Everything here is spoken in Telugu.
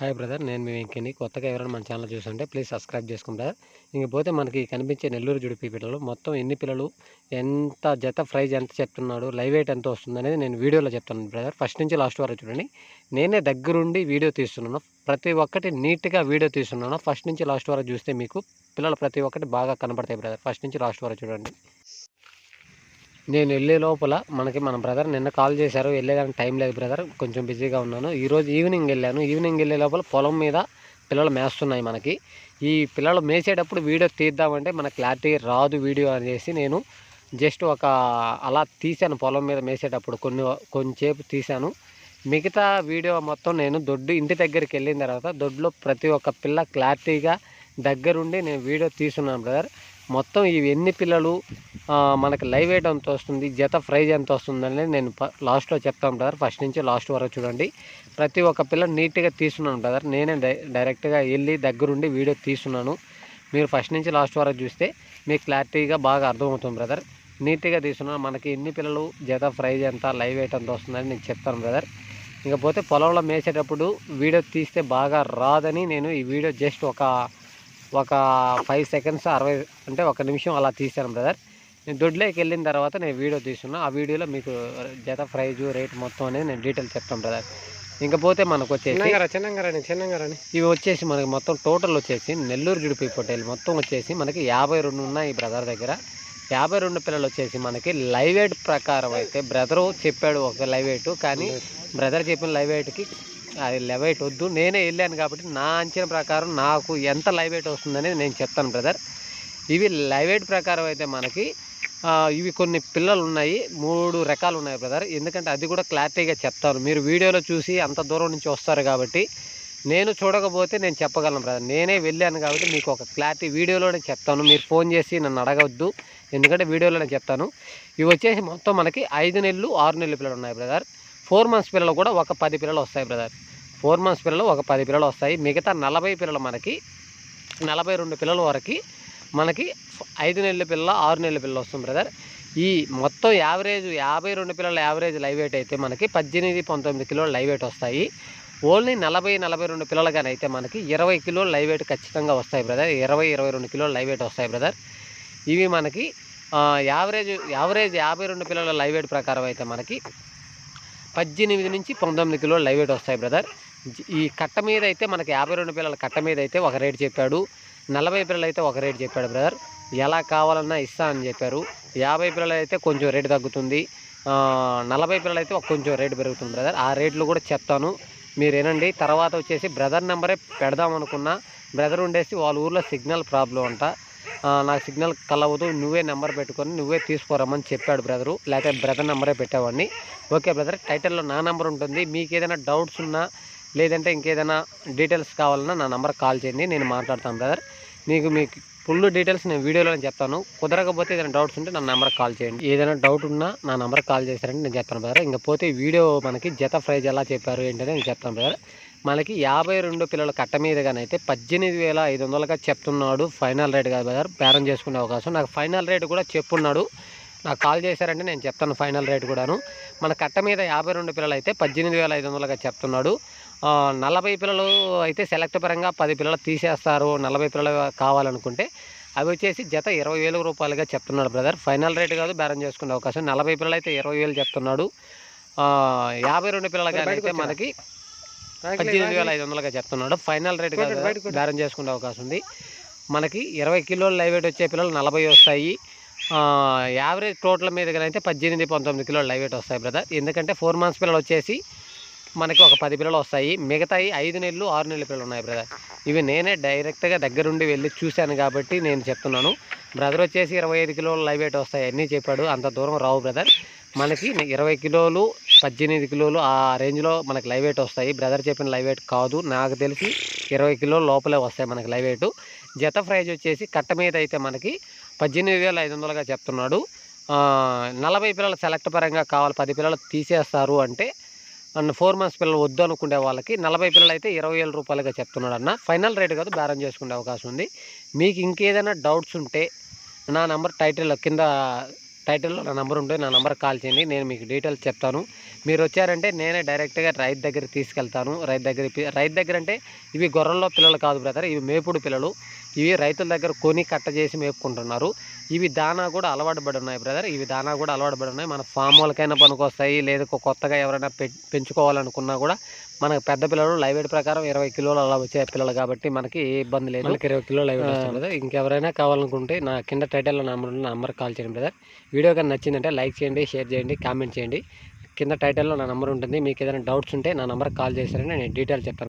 హాయ్ బ్రదర్ నేను మీ వెంకీని. కొత్తగా ఎవరైనా మన ఛానల్ చూస్తుంటే ప్లీజ్ సబ్స్క్రైబ్ చేసుకుంటారు బ్రదర్ ఇంకపోతే మనకి కనిపించే నెల్లూరు జుడిపి పిల్లలు మొత్తం ఎన్ని పిల్లలు ఎంత జత ప్రైజ్ ఎంత చెప్తున్నాడు లైవ్ వెయిట్ ఎంత వస్తుంది అనేది నేను వీడియోలో చెప్తాను బ్రదర్ ఫస్ట్ నుంచి లాస్ట్ వరకు చూడండి. నేనే దగ్గరుండి వీడియో తీస్తున్నాను. ప్రతి ఒక్కటి నీట్గా వీడియో తీస్తున్నాను. ఫస్ట్ నుంచి లాస్ట్ వరకు చూస్తే మీకు పిల్లలు ప్రతి ఒక్కటి బాగా కనబడతాయి బ్రదర్ ఫస్ట్ నుంచి లాస్ట్ వరకు చూడండి. నేను వెళ్ళే లోపల మనకి మన బ్రదర్ నిన్న కాల్ చేశారు వెళ్ళేదానికి టైం లేదు బ్రదర్ కొంచెం బిజీగా ఉన్నాను. ఈరోజు ఈవినింగ్ వెళ్ళాను. ఈవినింగ్ వెళ్ళే లోపల పొలం మీద పిల్లలు మేస్తున్నాయి మనకి. ఈ పిల్లలు మేసేటప్పుడు వీడియో తీద్దామంటే మన క్లారిటీ రాదు వీడియో అనేసి నేను జస్ట్ ఒక అలా తీశాను పొలం మీద మేసేటప్పుడు కొన్ని కొంచెంసేపు తీశాను. మిగతా వీడియో మొత్తం నేను దొడ్డు ఇంటి దగ్గరికి వెళ్ళిన తర్వాత దొడ్లో ప్రతి ఒక్క పిల్ల క్లారిటీగా దగ్గరుండి నేను వీడియో తీసున్నాను బ్రదర్ మొత్తం ఇవి ఎన్ని పిల్లలు మనకి లైవ్ వెయిట్ ఎంత వస్తుంది జత ప్రైజ్ ఎంత వస్తుంది అనేది నేను ప- లాస్ట్లో చెప్తాను బ్రదర్. ఫస్ట్ నుంచి లాస్ట్ వరకు చూడండి. ప్రతి ఒక్క పిల్ల నీట్గా తీస్తున్నాను బ్రదర్. నేనే డై డైరెక్ట్గా వెళ్ళి దగ్గరుండి వీడియో తీస్తున్నాను. మీరు ఫస్ట్ నుంచి లాస్ట్ వరకు చూస్తే మీకు క్లారిటీగా బాగా అర్థమవుతుంది బ్రదర్. నీట్గా తీసుకున్నాను మనకి ఎన్ని పిల్లలు జత ప్రైజ్ ఎంత లైవ్ వెయిట్ ఎంత వస్తుందని నేను చెప్తాను బ్రదర్. ఇకపోతే పొలంలో మేసేటప్పుడు వీడియో తీస్తే బాగా రాదని నేను ఈ వీడియో జస్ట్ ఒక ఒక ఫైవ్ సెకండ్స్ అరవై అంటే ఒక నిమిషం అలా తీశాను బ్రదర్ నేను దొడ్లోకి వెళ్ళిన తర్వాత నేను వీడియో తీసుకున్నా ఆ వీడియోలో మీకు జత ప్రైజు రేట్ మొత్తం అనేది నేను డీటెయిల్ చెప్తాను బ్రదర్ ఇంకపోతే మనకు వచ్చేసి ఇవి వచ్చేసి మనకి మొత్తం టోటల్ వచ్చేసి నెల్లూరు జుడిపి పొట్టేలు మొత్తం వచ్చేసి మనకి యాభై రెండు ఉన్నాయి బ్రదర్ దగ్గర. యాభై రెండు పిల్లలు వచ్చేసి మనకి లైవ్ వెయిట్ ప్రకారం అయితే బ్రదరు చెప్పాడు ఒక లైవ్ వెయిట్ కానీ బ్రదర్ చెప్పిన లైవ్ వెయిట్కి అది లైవ్ ఎయిట్ వద్దు. నేనే వెళ్ళాను కాబట్టి నా అంచనా ప్రకారం నాకు ఎంత లైవ్ ఎయిట్ వస్తుందనేది నేను చెప్తాను బ్రదర్. ఇవి లైవ్ ఎయిట్ ప్రకారం అయితే మనకి ఇవి కొన్ని పిల్లలు ఉన్నాయి మూడు రకాలు ఉన్నాయి బ్రదర్. ఎందుకంటే అది కూడా క్లారిటీగా చెప్తాను. మీరు వీడియోలో చూసి అంత దూరం నుంచి వస్తారు కాబట్టి నేను చూడకపోతే నేను చెప్పగలను బ్రదర్. నేనే వెళ్ళాను కాబట్టి మీకు ఒక క్లారిటీ వీడియోలోనే చెప్తాను. మీరు ఫోన్ చేసి నన్ను అడగవద్దు. ఎందుకంటే వీడియోలోనే చెప్తాను. ఇవి వచ్చేసి మొత్తం మనకి ఐదు నెలలు ఆరు నెలలు పిల్లలు ఉన్నాయి బ్రదర్. ఫోర్ మంత్స్ పిల్లలు కూడా ఒక పది పిల్లలు వస్తాయి బ్రదర్. ఫోర్ మంత్స్ పిల్లలు ఒక పది పిల్లలు వస్తాయి. మిగతా నలభై పిల్లలు మనకి నలభై రెండు పిల్లల వరకు మనకి ఐదు నెలల పిల్ల ఆరు నెలల పిల్లలు వస్తుంది బ్రదర్. ఈ మొత్తం యావరేజ్ యాభై రెండు పిల్లల యావరేజ్ లైవ్ వెయిట్ అయితే మనకి పద్దెనిమిది పంతొమ్మిది కిలోలు లైవ్ వెయిట్ వస్తాయి. ఓన్లీ నలభై నలభై రెండు పిల్లలు అయితే మనకి ఇరవై కిలోలు లైవ్ వెయిట్ ఖచ్చితంగా వస్తాయి బ్రదర్. ఇరవై ఇరవై రెండు కిలోలు లైవ్ వెయిట్ వస్తాయి బ్రదర్. ఇవి మనకి యావరేజ్ యావరేజ్ యాభై రెండు పిల్లల లైవ్ వెయిట్ ప్రకారం అయితే మనకి పద్దెనిమిది నుంచి పంతొమ్మిది కిలోలు లైవ్ వెయిట్ వస్తాయి బ్రదర్. ఈ కట్ట మీద అయితే మనకి యాభై రెండు పిల్లల కట్ట మీద అయితే ఒక రేటు చెప్పాడు. నలభై పిల్లలు అయితే ఒక రేటు చెప్పాడు బ్రదర్. ఎలా కావాలన్నా ఇస్తా అని చెప్పారు. యాభై పిల్లలు అయితే కొంచెం రేటు తగ్గుతుంది. నలభై పిల్లలు అయితే ఒక కొంచెం రేటు పెరుగుతుంది బ్రదర్. ఆ రేట్లు కూడా చెప్తాను. మీరు తర్వాత వచ్చేసి బ్రదర్ నెంబరే పెడదాం అనుకున్నా. బ్రదర్ ఉండేసి వాళ్ళ ఊర్లో సిగ్నల్ ప్రాబ్లం అంట. నాకు సిగ్నల్ కలవదు నువ్వే నెంబర్ పెట్టుకొని నువ్వే తీసుకురమ్మని చెప్పాడు బ్రదరు. లేకపోతే బ్రదర్ నెంబరే పెట్టేవాడిని. ఓకే బ్రదర్ టైటిల్లో నా నెంబర్ ఉంటుంది. మీకు ఏదైనా డౌట్స్ ఉన్నా లేదంటే ఇంకేదైనా డీటెయిల్స్ కావాలన్నా నా నెంబర్ కాల్ చేయండి. నేను మాట్లాడతాను బ్రదర్. మీకు మీకు ఫుల్ డీటెయిల్స్ నేను వీడియోలో చెప్తాను. కుదరకపోతే ఏదైనా డౌట్స్ ఉంటే నా నెంబర్ కాల్ చేయండి. ఏదైనా డౌట్ ఉన్నా నా నెంబర్ కాల్ చేశారంటే నేను చెప్తాను బ్రదర్. ఇంకా పోతే వీడియో మనకి జత ప్రైజ్ ఎలా చెప్పారు ఏంటనే నేను చెప్తాను బ్రదర్. మనకి యాభై రెండు పిల్లల కట్ట మీదగానైతే పద్దెనిమిది వేల ఐదు వందలుగా చెప్తున్నాడు ఫైనల్ రేట్ కాదు బ్రదర్ బేరం చేసుకునే అవకాశం. నాకు ఫైనల్ రేట్ కూడా చెప్పున్నాడు. నాకు కాల్ చేశారంటే నేను చెప్తాను ఫైనల్ రేట్ కూడాను. మన కట్ట మీద యాభై రెండు పిల్లలు అయితే పద్దెనిమిది వేల ఐదు వందలుగా చెప్తున్నాడు. నలభై పిల్లలు అయితే సెలెక్ట్ పరంగా పది పిల్లలు తీసేస్తారు. నలభై పిల్లలు కావాలనుకుంటే అవి వచ్చేసి జత ఇరవై వేల రూపాయలుగా చెప్తున్నాడు బ్రదర్. ఫైనల్ రేట్ కాదు బేరం చేసుకునే అవకాశం. నలభై పిల్లలు అయితే ఇరవై వేలు చెప్తున్నాడు. యాభై రెండు పిల్లలు కానీ అయితే మనకి పద్దెనిమిది వేల ఐదు వందలుగా చెప్తున్నాడు. Final rate. బేరం చేసుకునే అవకాశం ఉంది. మనకి ఇరవై కిలోల లైవ్ వెయిట్ వచ్చే పిల్లలు నలభై వస్తాయి. యావరేజ్ టోటల్ మీద అయితే పద్దెనిమిది పంతొమ్మిది కిలోల లైవ్ వెయిట్ వస్తాయి బ్రదర్ ఎందుకంటే ఫోర్ మంత్స్ పిల్లలు వచ్చేసి మనకి ఒక పది పిల్లలు వస్తాయి. మిగతాయి ఐదు నెలలు ఆరు నెలల పిల్లలు ఉన్నాయి బ్రదర్ ఇవి నేనే డైరెక్ట్గా దగ్గరుండి వెళ్ళి చూశాను కాబట్టి నేను చెప్తున్నాను. బ్రదర్ వచ్చేసి ఇరవై ఐదు కిలోలు లైవ్ వెయిట్ వస్తాయి అన్నీ చెప్పాడు. అంత దూరం రావు బ్రదర్ మనకి ఇరవై కిలోలు పద్దెనిమిది కిలోలు ఆ రేంజ్లో మనకి లైవ్ వెయిట్ వస్తాయి. బ్రదర్ చెప్పిన లైవ్ వెయిట్ కాదు. నాకు తెలిసి ఇరవై కిలోల లోపలే వస్తాయి మనకి లైవ్ వెయిట్. జత ప్రైజ్ వచ్చేసి కట్ట మీద అయితే మనకి పద్దెనిమిది వేల ఐదు వందలుగా చెప్తున్నాడు. నలభై పిల్లలు సెలెక్ట్ పరంగా కావాలి. పది పిల్లలు తీసేస్తారు అంటే అన్న ఫోర్ మంత్స్ పిల్లలు వద్దు అనుకునే వాళ్ళకి నలభై పిల్లలు అయితే ఇరవై వేల రూపాయలుగా చెప్తున్నాడు అన్న. ఫైనల్ రేట్ కాదు బేరం చేసుకునే అవకాశం ఉంది. మీకు ఇంకేదైనా డౌట్స్ ఉంటే నా నెంబర్ టైటిల్ కింద టైటిల్లో నా నెంబర్ ఉంటే నా నెంబర్ కాల్ చేయండి. నేను మీకు డీటెయిల్స్ చెప్తాను. మీరు వచ్చారంటే నేనే డైరెక్ట్గా రైతు దగ్గర తీసుకెళ్తాను. రైతు దగ్గర రైతు దగ్గర అంటే ఇవి గొర్రెల్లో పిల్లలు కాదు బ్రదర్ ఇవి మేపుడు పిల్లలు. ఇవి రైతుల దగ్గర కొని కట్ట చేసి మేపుకుంటున్నారు. ఇవి దానా కూడా అలవాటు పడి ఉన్నాయి బ్రదర్ ఇవి దానా కూడా అలవాటు పడి ఉన్నాయి. మన ఫామ్ వాళ్ళకైనా పనికొస్తాయి లేదా కొత్తగా ఎవరైనా పెంచుకోవాలనుకున్నా కూడా మనకు పెద్ద పిల్లలు లైవ్ ప్రకారం ఇరవై కిలోలు అలా వచ్చే పిల్లలు కాబట్టి మనకి ఏ ఇబ్బంది లేదు. మనకి ఇరవై కిలోలు లైవ్ బ్రదర్ ఇంకెవరైనా కావాలనుకుంటే నా కింద టైటిల్లో నెంబర్ నా నెంబర్ కాల్ చేయండి బ్రదర్ వీడియో కానీ నచ్చిందంటే లైక్ చేయండి షేర్ చేయండి కామెంట్ చేయండి. కింద టైటిల్లో నా నెంబర్ ఉంటుంది. మీకు ఏదైనా డౌట్స్ ఉంటే నా నెంబర్ కాల్ చేశారని నేను డీటెయిల్స్ చెప్తాను.